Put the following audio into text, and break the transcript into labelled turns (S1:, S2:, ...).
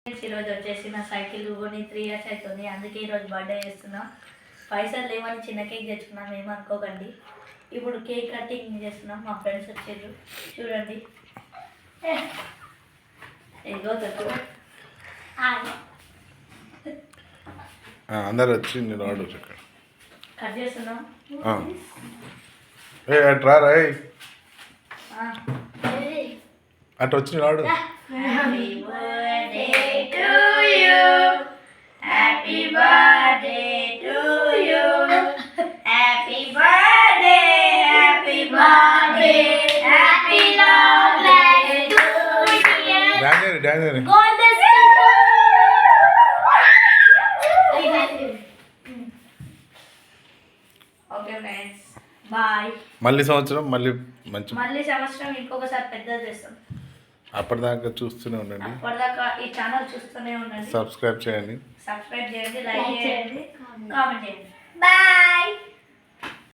S1: Friends ఈరోజు వచ్చేసి నా సైకిల్ కొని త్రీ ఇయర్స్ అవుతుంది అందుకే ఈరోజు బర్త్డే చేస్తున్నాం. పైసలు లేవని చిన్న కేక్ తెచ్చుకున్నాం. ఏమనుకోకండి ఇప్పుడు కేక్ కటింగ్ చేస్తున్నాం. మా ఫ్రెండ్స్ వచ్చారు. చూడండి. ఏ, ఇదిగో తక్కువ
S2: ఆ, అందరు వచ్చి నేను ఆర్డర్ ఇక్కడ
S1: కట్ చేస్తున్నాం.
S2: ఆ. ఏ అటు రారా ఏ.
S1: ఆ.
S2: అటు వచ్చి నేను ఆర్డర్ చేయండి
S1: ఓకే ఫ్రెండ్స్ బాయ్
S2: మళ్ళీ సంవత్సరం మళ్ళీ మంచి
S1: మళ్ళీ సంవత్సరం ఇంకొకసారి పెద్దది చేస్తాం.
S2: అప్పటిదాకా చూస్తూనే ఉండండి.
S1: అప్పటిదాకా ఈ ఛానల్ చూస్తూనే ఉండండి.
S2: సబ్స్క్రైబ్ చేయండి.
S1: సబ్స్క్రైబ్ చేయండి లైక్ చేయండి కామెంట్ చేయండి. బాయ్